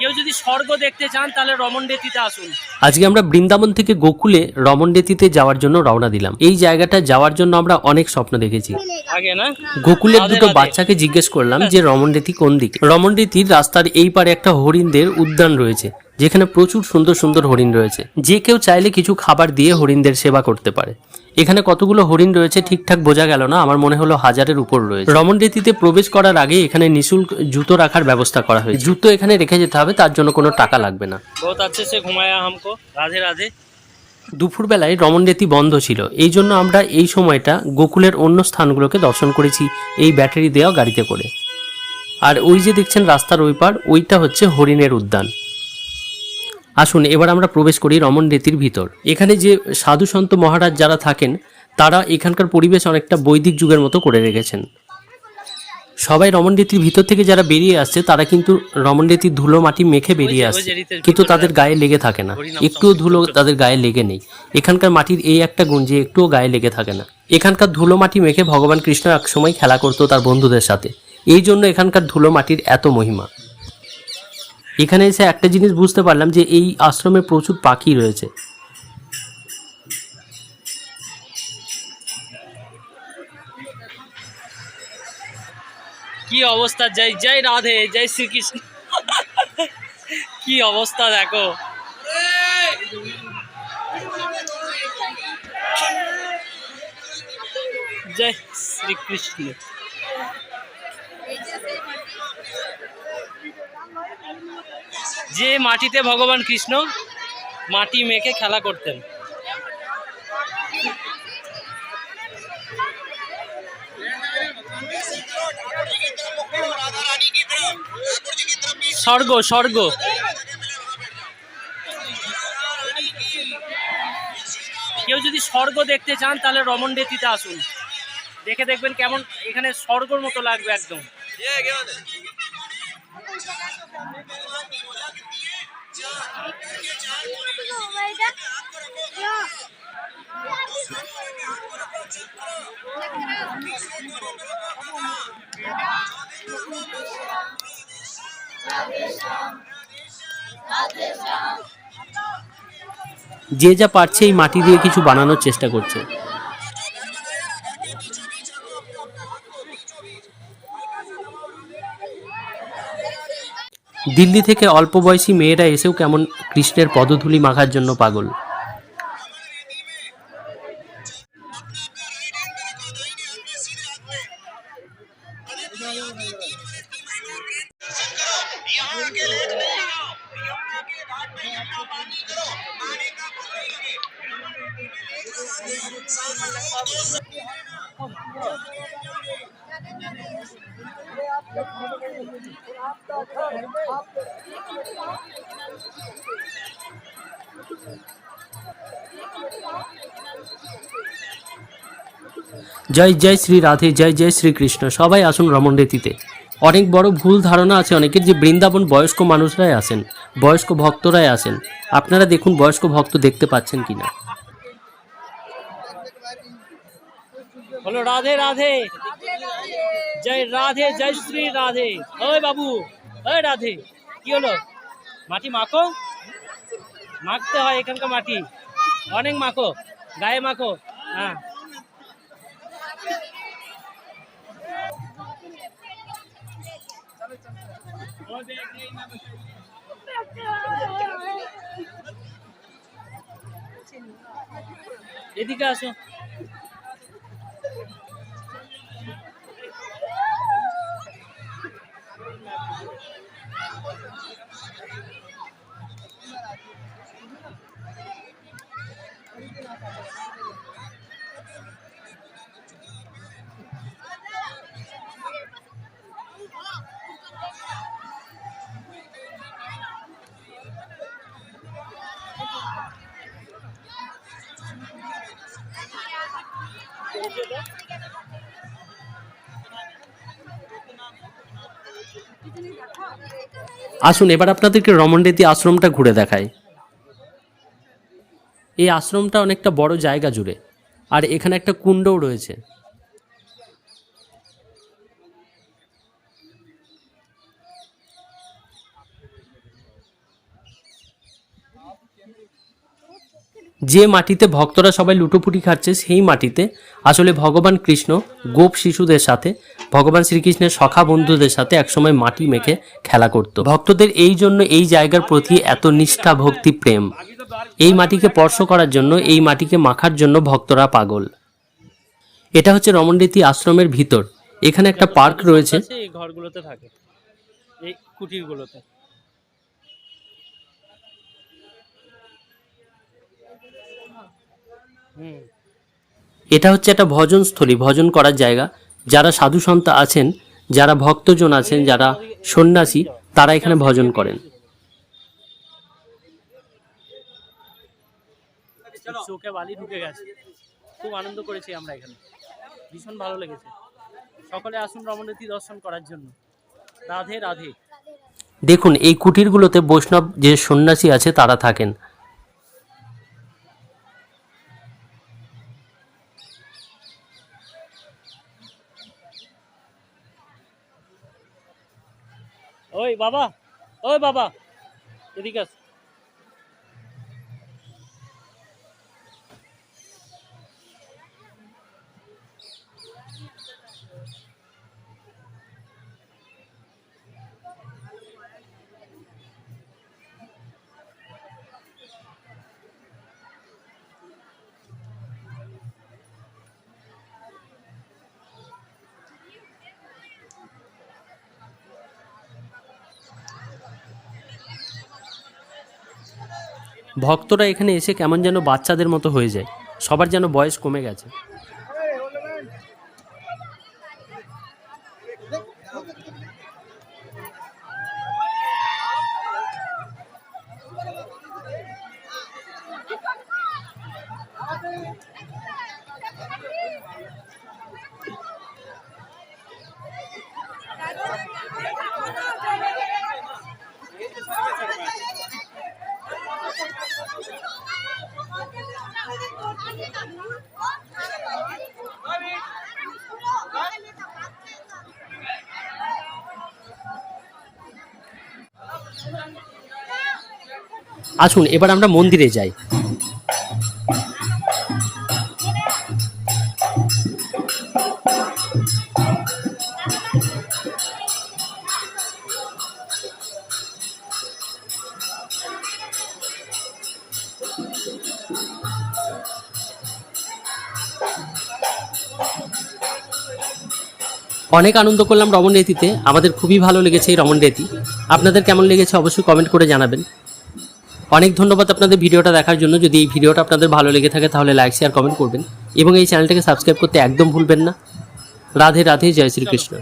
কেউ যদি স্বর্গ দেখতে চান তাহলে রমনডেতিতে আসুন। আজকে আমরা বৃন্দাবন থেকে গোকুলে রমনডেতিতে যাওয়ার জন্য রওনা দিলাম। এই জায়গাটা যাওয়ার জন্য আমরা অনেক স্বপ্ন দেখেছি। আগে না? গোকুলের দুটো বাচ্চাকে জিজ্ঞেস করলাম যে রমনডেতি কোন দিকে? রমনডেতির রাস্তার এই পারে একটা হরিণদের উদ্যান রয়েছে যেখানে প্রচুর সুন্দর সুন্দর হরিণ রয়েছে। যে কেউ চাইলে কিছু খাবার দিয়ে হরিণদের সেবা করতে পারে। এখানে কতগুলো হরিণ রয়েছে ঠিকঠাক বোঝা গেল না আমার মনে হলো হাজারের উপর রয়েছে। রমন রীতিতে প্রবেশ করার আগে এখানে নিশুল্ক জুতো রাখার ব্যবস্থা করা হয়েছে। জুতো এখানে রেখে যেতে হবে তার জন্য কোনো টাকা লাগবে না। দুপুর বেলায় রমন ঘুমায়া বন্ধ ছিল এই জন্য আমরা এই সময়টা গোকুলের অন্য স্থানগুলোকে দর্শন করেছি এই ব্যাটারি দেওয়া গাড়িতে করে। আর ওই যে দেখছেন রাস্তার ওই পার ওইটা হচ্ছে হরিণের উদ্যান। আসুন এবার আমরা প্রবেশ করি রমনডেতির ভিতর। এখানে যে সাধু সন্ত মহারাজ যারা থাকেন তারা এখানকার পরিবেশ অনেকটা বৈদিক যুগের মতো করে রেখেছেন। সবাই রমনডেতির ভিতর থেকে যারা বেরিয়ে আসছে তারা কিন্তু রমনডেতির ধুলো মাটি মেখে বেরিয়ে আসছে। রীতের কিন্তু তাদের গায়ে লেগে থাকে না। একটুও ধুলো তাদের গায়ে লেগে নেই। এখানকার মাটির এই একটা গুণ যে একটুও গায়ে লেগে থাকে না। এখানকার ধুলো মাটি মেখে ভগবান কৃষ্ণ একসময় খেলা করতো তার বন্ধুদের সাথে। এই জন্য এখানকার ধুলো মাটির এত মহিমা। এখানে এসে একটা জিনিস বুঝতে পারলাম যে এই আশ্রমে প্রচুর পাখি রয়েছে। কি অবস্থা? জয় জয় রাধে, জয় শ্রীকৃষ্ণ। কি অবস্থা দেখো। জয় শ্রীকৃষ্ণ। যে মাটিতে ভগবান কৃষ্ণ, মাটি মেখে খেলা করতেন। স্বর্গ স্বর্গ। কেউ যদি স্বর্গ দেখতে চান, তাহলে রমনডেতিতে আসুন। দেখে দেখবেন কেমন এখানে স্বর্গর মতো লাগবে একদম। যে যা পারছে এই মাটি দিয়ে কিছু বানানোর চেষ্টা করছে। দিল্লি থেকে অল্প বয়সী মেয়েরা এসেও কেমন কৃষ্ণের পদধূলি মাখার জন্য পাগল? জয় জয় শ্রী রাধে, জয় জয় শ্রীকৃষ্ণ সবাই আসুন রমণরেতিতে অনেক বড় ভুল ধারণা আছে অনেকের যে বৃন্দাবন বয়স্ক মানুষরাই আসেন, বয়স্ক ভক্তরাই আসেন। আপনারা দেখুন বয়স্ক ভক্ত দেখতে পাচ্ছেন কিনা। বলো, রাধে রাধে। জয় রাধে, জয় শ্রী রাধে। ওই বাবু, ওই রাধে। কি হলো? মাটি মাখো? মাখতে হয় এখানকার মাটি। অনেক মাখো গায়ে মাখো হ্যাঁ। এদিকে আসো। আসুন, এবার আপনাদেরকে রমণরেতি আশ্রমটা ঘুরে দেখায় এই আশ্রমটা অনেকটা বড় জায়গা জুড়ে, আর এখানে একটা কুণ্ডও রয়েছে। যে মাটিতে ভক্তরা সবাই লুটোপুটি খাচ্ছে, সেই মাটিতে আসলে ভগবান কৃষ্ণ, গোপ শিশুদের সাথে, ভগবান শ্রীকৃষ্ণের সখা বন্ধুদের সাথে একসময় মাটি মেখে খেলা করত। ভক্তদের এই জন্য এই জায়গার প্রতি এত নিষ্ঠা, ভক্তি, প্রেম। এই মাটিকে স্পর্শ করার জন্য, এই মাটিকে মাখার জন্য ভক্তরা পাগল। এটা হচ্ছে রমণরীতি আশ্রমের ভিতর। এখানে একটা পার্ক রয়েছে। এই ঘরগুলোতে থাকে। এই কুটিরগুলোতে। এটা হচ্ছে একটা ভজনস্থলী ভজন করার জায়গা। যারা সাধু সন্ত আছেন যারা ভক্তজন আছেন যারা সন্ন্যাসী তারা এখানে ভজন করেন। চোখে বালি ঢুকে গেছে। খুব আনন্দ করেছি আমরা এখানে। ভীষণ ভালো লেগেছে। সকলে আসুন রমণীতি দর্শন করার জন্য। রাধে রাধে। দেখুন এই কুটিরগুলোতে বৈষ্ণব যে সন্ন্যাসী আছে তারা থাকেন। ওই বাবা ওই বাবা এদিকে আস ভক্তরা এখানে এসে কেমন যেন বাচ্চাদের মতো হয়ে যায়। সবার যেন বয়স কমে গেছে। আসুন এবার আমরা মন্দিরে যাই। অনেক আনন্দ করলাম রমন রেতিতে। আমাদের খুবই ভালো লেগেছে এই রমন রেতি। আপনাদের কেমন লেগেছে অবশ্যই কমেন্ট করে জানাবেন। অনেক ধন্যবাদ আপনাদের ভিডিওটা দেখার জন্য। যদি এই ভিডিওটা আপনাদের ভালো লেগে থাকে তাহলে লাইক শেয়ার কমেন্ট করবেন। এবং এই চ্যানেলটাকে সাবস্ক্রাইব করতে একদম ভুলবেন না। রাধে রাধে, জয় শ্রীকৃষ্ণ।